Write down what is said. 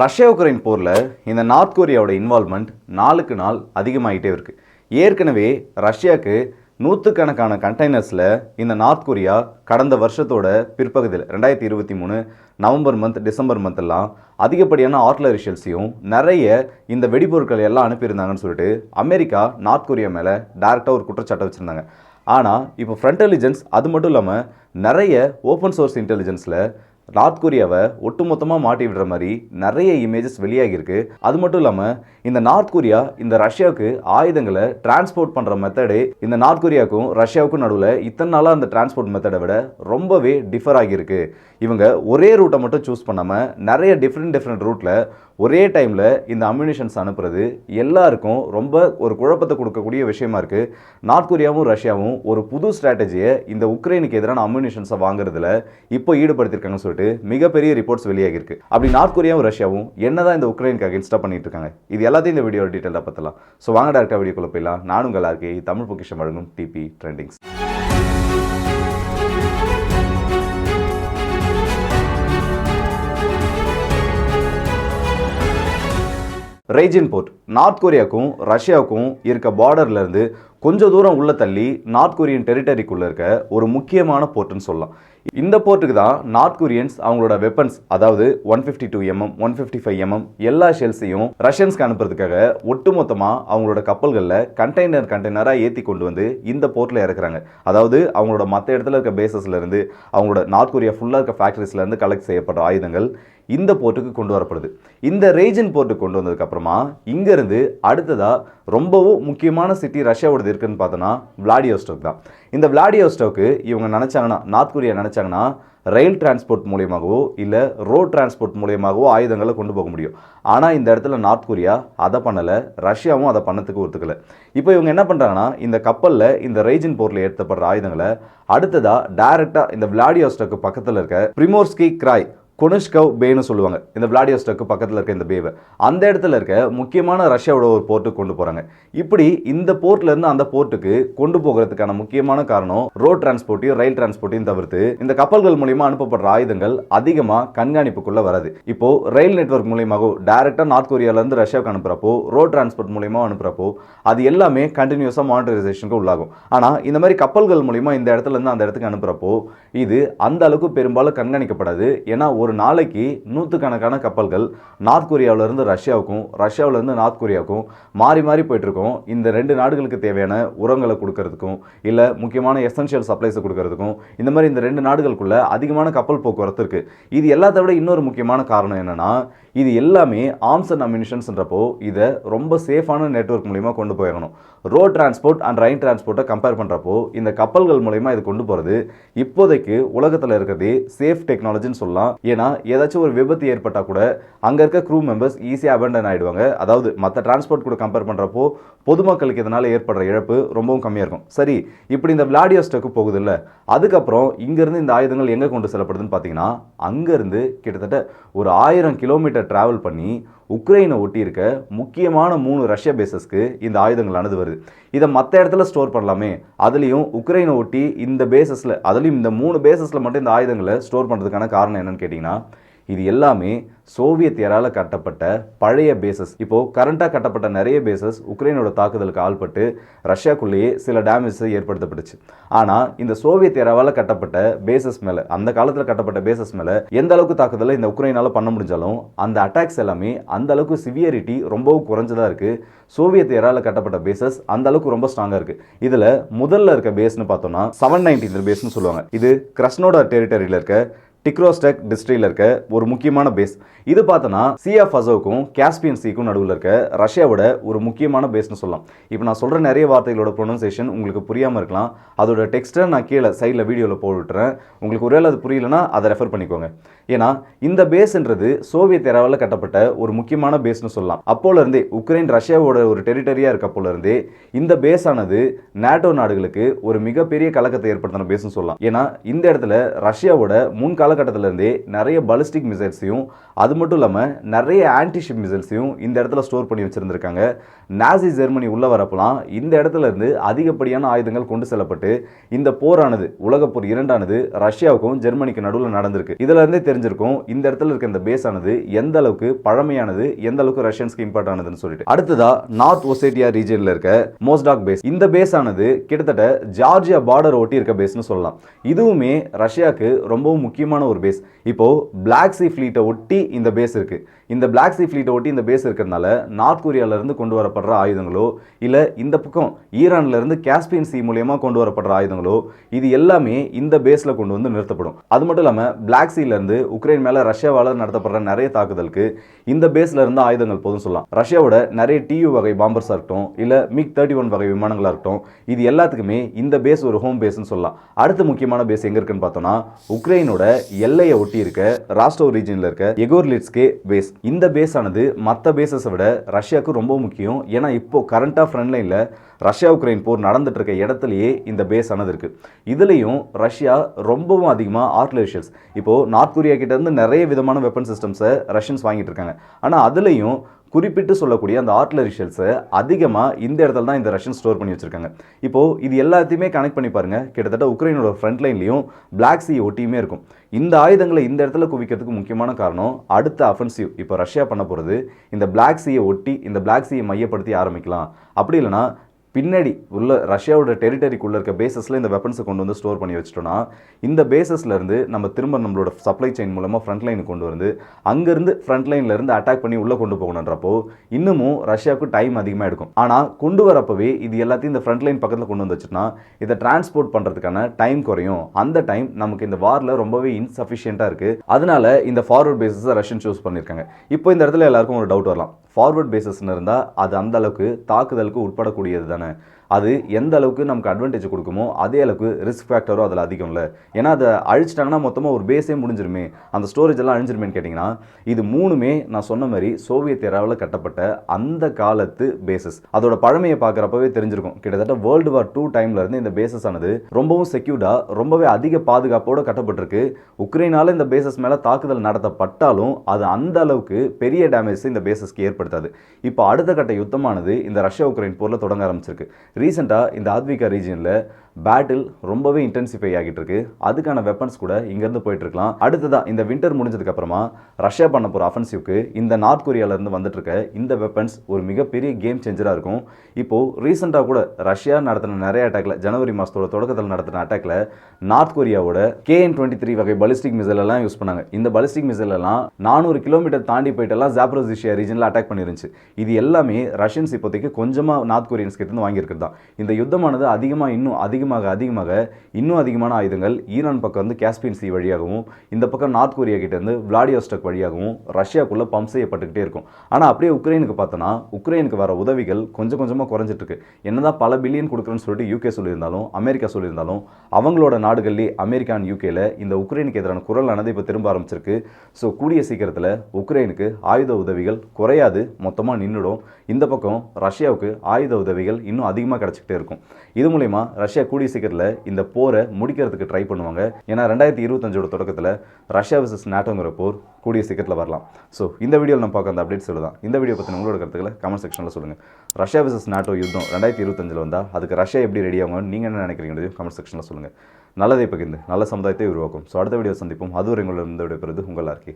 Russia Ukraine போரில் இந்த north கொரியாவோட involvement நாளுக்கு நாள் அதிகமாகிட்டே இருக்கு. ஏற்கனவே ரஷ்யாவுக்கு நூற்றுக்கணக்கான கண்டெய்னர்ஸில் இந்த நார்த் கொரியா கடந்த வருஷத்தோட பிற்பகுதியில் ரெண்டாயிரத்தி இருபத்தி மூணு நவம்பர் மந்த் டிசம்பர் மந்த்லாம் அதிகப்படியான ஆர்ட்லரி ஷெல்ஸையும் நிறைய இந்த வெடிபொருட்கள் எல்லாம் அனுப்பியிருந்தாங்கன்னு சொல்லிட்டு அமெரிக்கா நார்த் கொரியா மேலே டேரெக்டாக ஒரு குற்றச்சாட்டை வச்சுருந்தாங்க. ஆனால் இப்போ ஃப்ரண்ட் இன்டெலிஜென்ஸ் அது மட்டும் இல்லாமல் நிறைய ஓப்பன் சோர்ஸ் இன்டெலிஜென்ஸில் நார்த் கொரியாவை ஒட்டுமொத்தமாக மாட்டி விடுற மாதிரி நிறைய இமேஜஸ் வெளியாகியிருக்கு. அது மட்டும் இல்லாமல் இந்த நார்த் கொரியா இந்த ரஷ்யாவுக்கு ஆயுதங்களை டிரான்ஸ்போர்ட் பண்ணுற மெத்தடே இந்த நார்த் கொரியாவுக்கும் ரஷ்யாவுக்கும் நடுவில் இத்தனை நாளாக அந்த டிரான்ஸ்போர்ட் மெத்தடை விட ரொம்பவே டிஃபர் ஆகியிருக்கு. இவங்க ஒரே ரூட்டை மட்டும் சூஸ் பண்ணாமல் நிறைய டிஃப்ரெண்ட் டிஃப்ரெண்ட் ரூட்டில் ஒரே டைமில் இந்த அம்யூனிஷன்ஸ் அனுப்புறது எல்லாருக்கும் ரொம்ப ஒரு குழப்பத்தை கொடுக்கக்கூடிய விஷயமா இருக்குது நார்த் கொரியாவும் ரஷ்யாவும் ஒரு புது ஸ்ட்ராட்டஜியை இந்த உக்ரைனுக்கு எதிரான அம்யூனிஷன்ஸை வாங்குறதுல இப்போ ஈடுபடுத்திருக்காங்கன்னு சொல்லிட்டு மிகப்பெரிய ரிப்போர்ட்ஸ் வெளியாகிருக்கு அப்படி நார்த் கொரியாவும் ரஷ்யாவும் என்னதான் இந்த உக்ரைனுக்கு அகேன்ஸ்டாக பண்ணிட்டு இருக்காங்க இது எல்லாத்தையும் இந்த வீடியோ டீட்டெயிலாக பார்த்தலாம் ஸோ வாங்க டேரக்டாக வீடியோக்குள்ள போயிடலாம். நானும் உங்கள் தமிழ் பொக்கிஷம் வழங்கும் TP trendings Rajin port North கொரியாவுக்கும் ரஷ்யாவுக்கும் இருக்க பார்டர்லேருந்து கொஞ்சம் தூரம் உள்ள தள்ளி நார்த் கொரியன் டெரிட்டரிக்குள்ளே இருக்க ஒரு முக்கியமான போர்ட்டுன்னு சொல்லலாம். இந்த போர்ட்டுக்கு தான் நார்த் கொரியன்ஸ் அவங்களோட வெப்பன்ஸ் அதாவது one fifty two MM one fifty five MM எல்லா ஷெல்ஸையும் ரஷ்யன்ஸ்க்கு அனுப்புறதுக்காக ஒட்டுமொத்தமாக அவங்களோட கப்பல்களில் கண்டெய்னர் கண்டெய்னராக ஏற்றி கொண்டு வந்து இந்த போர்ட்டில் இறக்குறாங்க. அதாவது அவங்களோட மற்ற இடத்துல இருக்க பேசஸ்லேருந்து அவங்களோட நார்த் கொரியா ஃபுல்லாக இருக்க ஃபேக்ட்ரிஸ்லேருந்து கலெக்ட் செய்யப்படுற ஆயுதங்கள் இந்த போர்ட்டுக்கு கொண்டு வரப்படுது. இந்த ரேஜன் போர்ட்டுக்கு கொண்டு வந்ததுக்கப்புறமா இங்கேருந்து அடுத்ததாக ரொம்பவும் முக்கியமான சிட்டி ரஷ்யாவோடது இருக்குன்னு பார்த்தோன்னா விளாடியோஸ்டோக் தான். இந்த விளாடியோஸ்டோக்கு இவங்க நினச்சாங்கன்னா நார்த் கொரியா நினச்சாங்கன்னா ரயில் டிரான்ஸ்போர்ட் மூலியமாகவோ இல்லை ரோட் டிரான்ஸ்போர்ட் மூலியமாகவோ ஆயுதங்களை கொண்டு போக முடியும். ஆனால் இந்த இடத்துல நார்த் கொரியா அதை பண்ணலை ரஷ்யாவும் அதை பண்ணத்துக்கு ஒத்துக்கலை. இப்போ இவங்க என்ன பண்ணுறாங்கன்னா இந்த கப்பலில் இந்த ரேஜின் போரில் ஏற்றப்படுற ஆயுதங்களை அடுத்ததாக டைரெக்டாக இந்த விளாடியோஸ்டோக்கு பக்கத்தில் இருக்க பிரிமோர்ஸ்கி கிராய் கொனுஷ்கவ் பேன்னு சொல்லுவாங்க. இந்த விளாடியோஸ்டோக்கு பக்கத்தில் இருக்க இந்த பேவை. அந்த இடத்துல இருக்க முக்கியமான ரஷ்யாவோட ஒரு போர்ட்டுக்கு கொண்டு போகிறாங்க இப்படி இந்த போர்ட்லேருந்து அந்த போர்ட்டுக்கு கொண்டு போகிறதுக்கான முக்கியமான காரணம் ரோட் டிரான்ஸ்போர்ட்டையும் ரயில் டிரான்ஸ்போர்ட்டையும் தவிர்த்து இந்த கப்பல்கள் மூலியமாக அனுப்பப்படுற ஆயுதங்கள் அதிகமாக கண்காணிப்புக்குள்ளே வராது. இப்போ ரயில் நெட்வொர்க் மூலியமாகவோ டைரெக்டாக நார்த் கொரியாவிலேருந்து ரஷ்யாவுக்கு அனுப்புறப்போ ரோட் டிரான்ஸ்போர்ட் மூலியமா அனுப்புறப்போ அது எல்லாமே கண்டினியூஸாக மானிட்டரைசேஷனுக்கு உள்ளாகும். ஆனால் இந்த மாதிரி கப்பல்கள் மூலியமாக இந்த இடத்துலேருந்து அந்த இடத்துக்கு அனுப்புறப்போ இது அந்த அளவுக்கு பெரும்பாலும் கண்காணிக்கப்படாது. ஏன்னா ஒரு நாளைக்கு நூற்றுக்கணக்கான கப்பல்கள் நார்த் கொரியாவிலேருந்து ரஷ்யாவுக்கும் ரஷ்யாவிலேருந்து நார்த் கொரியாவுக்கும் மாறி மாறி போயிட்டுருக்கோம். இந்த ரெண்டு நாடுகளுக்கு தேவையான உரங்களை கொடுக்கறதுக்கும் இல்லை முக்கியமான எசென்ஷியல் சப்ளைஸை கொடுக்கறதுக்கும் இந்த மாதிரி இந்த ரெண்டு நாடுகளுக்குள்ளே அதிகமான கப்பல் போக்குவரத்து இருக்குது இது எல்லாத்த விட இன்னொரு முக்கியமான காரணம் என்னென்னா இது எல்லாமே ஆர்ம்ஸ் அண்ட் அம்யூனிஷன்ஸ்ன்றப்போ இதை ரொம்ப சேஃபான நெட்வொர்க் மூலிமா கொண்டு போயிடணும் ரோட் டிரான்ஸ்போர்ட் அண்ட் ரயில் டிரான்ஸ்போர்ட்டை கம்பேர் பண்ணுறப்போ இந்த கப்பல்கள் மூலிமா இது கொண்டு போகிறது இப்போதைக்கு உலகத்தில் இருக்கிறதே சேஃப் டெக்னாலஜின்னு சொல்லலாம். ஏன்னா ஏதாச்சும் ஒரு விபத்து ஏற்பட்டால் கூட அங்கே இருக்க க்ரூ மெம்பர்ஸ் ஈஸியாக அபண்டன் ஆகிடுவாங்க அதாவது மற்ற டிரான்ஸ்போர்ட் கூட கம்பேர் பண்ணுறப்போ பொதுமக்களுக்கு இதனால் ஏற்படுற இழப்பு ரொம்பவும் கம்மியாக இருக்கும். சரி இப்படி இந்த விளாடியோஸ்டக்கு போகுது இல்லை அதுக்கப்புறம் இங்கேருந்து இந்த ஆயுதங்கள் எங்கே கொண்டு செல்லப்படுதுன்னு பார்த்தீங்கன்னா அங்கேருந்து கிட்டத்தட்ட ஒரு ஆயிரம் கிலோமீட்டர் டிராவல் பண்ணி உக்ரைனை ஒட்டி இருக்க முக்கியமான மூணு ரஷ்ய பேசஸ்க்கு இந்த ஆயுதங்கள் வருது. இதை மற்ற இடத்துல ஸ்டோர் பண்ணலாமே. அதுலேயும் உக்ரைனை ஒட்டி இந்த பேசஸில் அதுலேயும் இந்த மூணு பேசஸில் மட்டும் இந்த ஆயுதங்களை ஸ்டோர் பண்ணுறதுக்கான காரணம் என்னன்னு கேட்டிங்கன்னா இது எல்லாமே சோவியத் ஏரால கட்டப்பட்ட பழைய பேசஸ் இப்போது கரண்ட்டாக கட்டப்பட்ட நிறைய பேசஸ் உக்ரைனோட தாக்குதலுக்கு ஆள்பட்டு ரஷ்யாக்குள்ளேயே சில டேமேஜஸ் ஏற்படுத்தப்பட்டுச்சு. ஆனால் இந்த சோவியத் ஏராவால் கட்டப்பட்ட பேசஸ் மேலே அந்த காலத்தில் கட்டப்பட்ட பேசஸ் மேலே எந்த அளவுக்கு தாக்குதலை இந்த உக்ரைனால் பண்ண முடிஞ்சாலும் அந்த அட்டாக்ஸ் எல்லாமே அந்த அளவுக்கு சிவியரிட்டி ரொம்பவும் குறைஞ்சதாக இருக்குது சோவியத் ஏரால கட்டப்பட்ட பேசஸ் அந்த அளவுக்கு ரொம்ப ஸ்ட்ராங்காக இருக்குது இதில் முதல்ல இருக்க பேஸ்னு பார்த்தோம்னா செவன் நைன்டி பேஸ்னு சொல்லுவாங்க. இது கிரஸ்னோட டெரிட்டரியில் இருக்க டிக்ரோஸ்டெக் டிஸ்ட்ரியில் இருக்க ஒரு முக்கியமான பேஸ் இது பார்த்தோன்னா சிஎஃப் அசோவுக்கும் காஸ்பியன் சீக்கும் நடுவில் இருக்க ரஷ்யாவோட ஒரு முக்கியமான பேஸ்னு சொல்லலாம். இப்போ நான் சொல்கிற நிறைய வார்த்தைகளோட ப்ரொனன்சேஷன் உங்களுக்கு புரியாமல் இருக்கலாம். அதோட டெக்ஸ்ட்டை நான் கீழே சைடில் வீடியோவில் போட்டுறேன் உங்களுக்கு ஒருவேளை அது புரியலன்னா அதை ரெஃபர் பண்ணிக்கோங்க. ஏன்னா இந்த பேஸ்ன்றது சோவியத் இரவில் கட்டப்பட்ட ஒரு முக்கியமான பேஸ்னு சொல்லலாம். அப்போலேருந்தே உக்ரைன் ரஷ்யாவோட ஒரு டெரிட்டரியாக இருக்கப்போலேருந்தே இந்த பேஸானது நேட்டோ நாடுகளுக்கு ஒரு மிகப்பெரிய கலக்கத்தை ஏற்படுத்தின பேஸ்னு சொல்லலாம். ஏன்னா இந்த இடத்துல ரஷ்யாவோட முன்கால காலகட்டத்திலேருந்தே நிறைய பலிஸ்டிக் மிசைல்ஸையும் அது மட்டும் இல்லாமல் நிறைய ஆன்டிஷிப் மிசைல்ஸையும் இந்த இடத்துல ஸ்டோர் பண்ணி வச்சுருந்துருக்காங்க. நாசி ஜெர்மனி உள்ள வரப்பலாம் இந்த இடத்துல இருந்து அதிகப்படியான ஆயுதங்கள் கொண்டு செல்லப்பட்டு இந்த போரானது உலகப் போர் இரண்டானது ரஷ்யாவுக்கும் ஜெர்மனிக்கு நடுவில் நடந்திருக்கு. இதுல இருந்தே தெரிஞ்சிருக்கும் இந்த இடத்துல இருக்க இந்த பேஸ் ஆனது எந்த அளவுக்கு பழமையானது எந்த அளவுக்கு ரஷ்யன்ஸ்க்கு இம்பார்ட் ஆனதுன்னு சொல்லிட்டு. அடுத்ததா நார்த் ஒசேட்டியா ரீஜன்ல இருக்க மோஸ்டாக் பேஸ் இந்த பேஸ் ஆனது கிட்டத்தட்ட ஜார்ஜியா பார்டர் ஒட்டி இருக்க பேஸ்னு சொல்லலாம். இதுவுமே ரஷ்யாவுக்கு ரொம்பவும் முக்கியமான ஒரு பேஸ் இப்போ பிளாக் சி ஃப்ளீட்டை ஒட்டி இந்த பேஸ் இருக்கு. இந்த பிளாக் சி ஃப்ளீட்டை ஒட்டி இந்த பேஸ் இருக்கிறதுனால நார்த் கொரியால இருந்து கொண்டு வரப்படுற ஆயுதங்களோ இல்லை இந்த பக்கம் ஈரான்லேருந்து காஸ்பியன் சி மூலயமா கொண்டு வரப்படுற ஆயுதங்களோ இது எல்லாமே இந்த பேஸில் கொண்டு வந்து நிறுத்தப்படும். அது மட்டும் இல்லாமல் பிளாக் சீலேருந்து உக்ரைன் மேலே ரஷ்யாவால் நடத்தப்படுற நிறைய தாக்குதலுக்கு இந்த பேஸில் இருந்த ஆயுதங்கள் போதும் சொல்லலாம். ரஷ்யாவோட நிறைய டியூ வகை பாம்பர்ஸாக இருக்கட்டும் இல்லை மிக் தேர்ட்டி ஒன் வகை விமானங்களாக இருக்கட்டும் இது எல்லாத்துக்குமே இந்த பேஸ் ஒரு ஹோம் பேஸ்னு சொல்லலாம். அடுத்த முக்கியமான பேஸ் எங்கே இருக்குன்னு பார்த்தோம்னா உக்ரைனோட எல்லையை ஒட்டி இருக்க ராஸ்டோ ரீஜனில் இருக்க எகோர்லிட்ஸ்கே பேஸ் இந்த பேஸ் ஆனது மற்ற பேசஸை விட ரஷ்யாவுக்கு ரொம்ப முக்கியம் ஏன்னா இப்போது கரண்ட்டாக ஃப்ரண்ட் ரஷ்யா உக்ரைன் போர் நடந்துட்டு இருக்க இந்த பேஸ் ஆனது இருக்குது இதுலேயும் ரஷ்யா ரொம்பவும் அதிகமாக ஆர்ட்லரிஷியல்ஸ் இப்போது நார்த் கொரியா கிட்டேருந்து நிறைய விதமான வெப்பன் சிஸ்டம்ஸை ரஷ்யன்ஸ் வாங்கிட்டு இருக்காங்க ஆனால் அதுலேயும் குறிப்பிட்டு சொல்லக்கூடிய அந்த ஆர்ட்லரி ஷெல்ஸை அதிகமாக இந்த இடத்துல தான் இந்த ரஷ்யன் ஸ்டோர் பண்ணி வச்சுருக்காங்க. இப்போது இது எல்லாத்தையுமே கனெக்ட் பண்ணி பாருங்க. கிட்டத்தட்ட உக்ரைனோட ஃப்ரண்ட் லைன்லையும் பிளாக் சி ஒட்டியுமே இருக்கும். இந்த ஆயுதங்களை இந்த இடத்துல குவிக்கிறதுக்கு முக்கியமான காரணம் அடுத்த அஃபென்சிவ் இப்போ ரஷ்யா பண்ண போகிறது இந்த பிளாக் சீயை ஒட்டி இந்த பிளாக் சீயை மையப்படுத்தி ஆரம்பிக்கலாம். அப்படி இல்லைன்னா பின்னாடி உள்ள ரஷ்யாவோட டெரிட்டரிக்குள்ளே இருக்க பேசஸில் இந்த வெப்பன்ஸை கொண்டு வந்து ஸ்டோர் பண்ணி வச்சிட்டோன்னா இந்த பேசஸ்லேருந்து நம்ம திரும்ப நம்மளோட சப்ளை செயின் மூலமாக ஃப்ரண்ட் லைனுக்கு கொண்டு வந்து அங்கேருந்து ஃப்ரண்ட் லைன்லேருந்து அட்டாக் பண்ணி உள்ளே கொண்டு போகணுன்றப்போ இன்னமும் ரஷ்யாவுக்கு டைம் அதிகமாக எடுக்கும். ஆனால் கொண்டு வரப்பவே இது எல்லாத்தையும் இந்த ஃப்ரண்ட் லைன் பக்கத்தில் கொண்டு வந்து வச்சுட்டோம்னா இதை டிரான்ஸ்போர்ட் பண்ணுறதுக்கான டைம் குறையும். அந்த டைம் நமக்கு இந்த வாரில் ரொம்பவே இன்சஃபிஷியண்ட்டாக இருக்குது அதனால இந்த ஃபார்வர்ட் பேசஸை ரஷ்யன் சூஸ் பண்ணியிருக்காங்க இப்போ இந்த இடத்துல எல்லாருக்கும் ஒரு டவுட் வரலாம். ஃபார்வர்ட் பேசஸ்னு இருந்தால் அது அந்த அளவுக்கு தாக்குதலுக்கு உட்படக்கூடியது தானே. அது எந்த அளவுக்கு நமக்கு அட்வான்டேஜ் கொடுக்குமோ அதே அளவுக்கு ரிஸ்க் ஃபேக்டரும் அதில் அதிகம் இல்லை ஏன்னா அதை அழிச்சிட்டாங்கன்னா மொத்தமாக ஒரு பேஸே முடிஞ்சிருமே. அந்த ஸ்டோரேஜ் எல்லாம் அழிஞ்சிருமேன்னு கேட்டிங்கன்னா இது மூணுமே நான் சொன்ன மாதிரி சோவியத் ஏராவில் கட்டப்பட்ட அந்த காலத்து பேசஸ் அதோட பழமையை பார்க்குறப்பவே தெரிஞ்சிருக்கும். கிட்டத்தட்ட வேர்ல்டு வார் டூ டைம்ல இருந்து இந்த பேசஸ் ஆனது ரொம்பவும் செக்யூர்டாக ரொம்பவே அதிக பாதுகாப்போடு கட்டப்பட்டிருக்கு. உக்ரைனால இந்த பேசஸ் மேலே தாக்குதல் நடத்தப்பட்டாலும் அது அந்த அளவுக்கு பெரிய டேமேஜ் இந்த பேசஸ்க்கு ஏற்படுத்தாது. இப்போ அடுத்த கட்ட யுத்தமானது இந்த ரஷ்யா உக்ரைன் போரில் தொடங்க ஆரம்பிச்சிருக்கு. ரீசெண்டாக இந்த ஆத்விகா ரீஜியனில் பேட்டில் ரொம்பவே இன்டென்சிஃபை ஆகிட்டு இருக்கு அதுக்கான வெப்பன்ஸ் கூட இங்கேருந்து போயிட்டு இருக்கலாம் அடுத்ததான் இந்த வின்டர் முடிஞ்சதுக்கு அப்புறமா ரஷ்யா பண்ண போகிற அஃபென்சிவ்க்கு இந்த நார்த் கொரியாவிலேருந்து வந்துட்டு இருக்க இந்த வெப்பன்ஸ் ஒரு மிகப்பெரிய கேம் சேஞ்சராக இருக்கும். இப்போது ரீசெண்டாக கூட ரஷ்யா நடத்தின நிறைய அட்டாக்ல ஜனவரி மாதத்தோட தொடக்கத்தில் நடத்தின அட்டாக்ல நார்த் கொரியாவோட கேஎன் டுவெண்ட்டி த்ரீ வகை பலிஸ்டிக் மிசைல் எல்லாம் யூஸ் பண்ணாங்க. இந்த பலிஸ்டிக் மிசைல் எல்லாம் நானூறு கிலோமீட்டர் தாண்டி போயிட்டெல்லாம் ஜாப்ரோசிஷியா ரீஜனில் அட்டாக் பண்ணிருந்துச்சு. இது எல்லாமே ரஷ்யன்ஸ் இப்போதைக்கு கொஞ்சமாக நார்த் கொரியன்ஸ் கிட்ட இருந்து வாங்கியிருக்கிறது தான் இந்த யுத்தமானது அதிகமாக இன்னும் அதிகமாக அதிகமாக இன்னும் அதிகமான ஆயுதங்கள் ஈரான் பக்கம் வந்து காஸ்பியன் சி வழியாகவும் இந்த பக்கம் நார்த் கொரியா கிட்டேருந்து விளாடியோஸ்டக் வழியாகவும் ரஷ்யாக்குள்ளே பம்ப் செய்யப்பட்டுக்கிட்டே இருக்கும். ஆனால் அப்படியே உக்ரைனுக்கு பார்த்தோன்னா உக்ரைனுக்கு வர உதவிகள் கொஞ்சம் கொஞ்சமாக குறைஞ்சிட்டு இருக்கு என்னதான் பல பில்லியன் கொடுக்குறேன்னு சொல்லிட்டு யூகே சொல்லியிருந்தாலும் அமெரிக்கா சொல்லியிருந்தாலும் அவங்களோட நாடுகள்லேயே அமெரிக்கா அண்ட் யூகேல இந்த உக்ரைனுக்கு எதிரான குரலானது இப்போ திரும்ப ஆரம்பிச்சிருக்கு. ஸோ கூடிய சீக்கிரத்தில் உக்ரைனுக்கு ஆயுத உதவிகள் குறையாது மொத்தமாக நின்றுடும் இந்த பக்கம் ரஷ்யாவுக்கு ஆயுத உதவிகள் இன்னும் அதிகமாக கிடச்சிக்கிட்டே இருக்கும். இது மூலயமா ரஷ்யா கூடிய சீக்கிரத்தில் இந்த போரை முடிக்கிறதுக்கு ட்ரை பண்ணுவாங்க. ஏன்னா ரெண்டாயிரத்தி இருபத்தஞ்சோட தொடக்கத்தில் ரஷ்யா விசஸ் நாட்டோங்கிற போர் கூடிய சீக்கிரத்தில் வரலாம். ஸோ இந்த வீடியோவில் நம்ம பார்க்க அந்த அப்டேட்ஸ் தான் இந்த வீடியோ பற்றின உங்களோட கருத்துக்களை கமெண்ட் செக்ஷனில் சொல்லுங்கள் ரஷ்யா விசஸ் நாட்டோ யுத்தம் ரெண்டாயிரத்தி இருபத்தஞ்சில் வந்தால் அதுக்கு ரஷ்யா எப்படி ரெடி ஆகும் நீங்கள் என்ன நினைக்கிறீங்க கமெண்ட் செக்ஷனில் சொல்லுங்கள் நல்லதை பகிர்ந்து நல்ல சமுதாயத்தை உருவாக்கும். ஸோ அடுத்த வீடியோ சந்திப்போம். அதுவரை உங்களிடம் இந்த விடைபெறுது உங்கள் ஆர்கே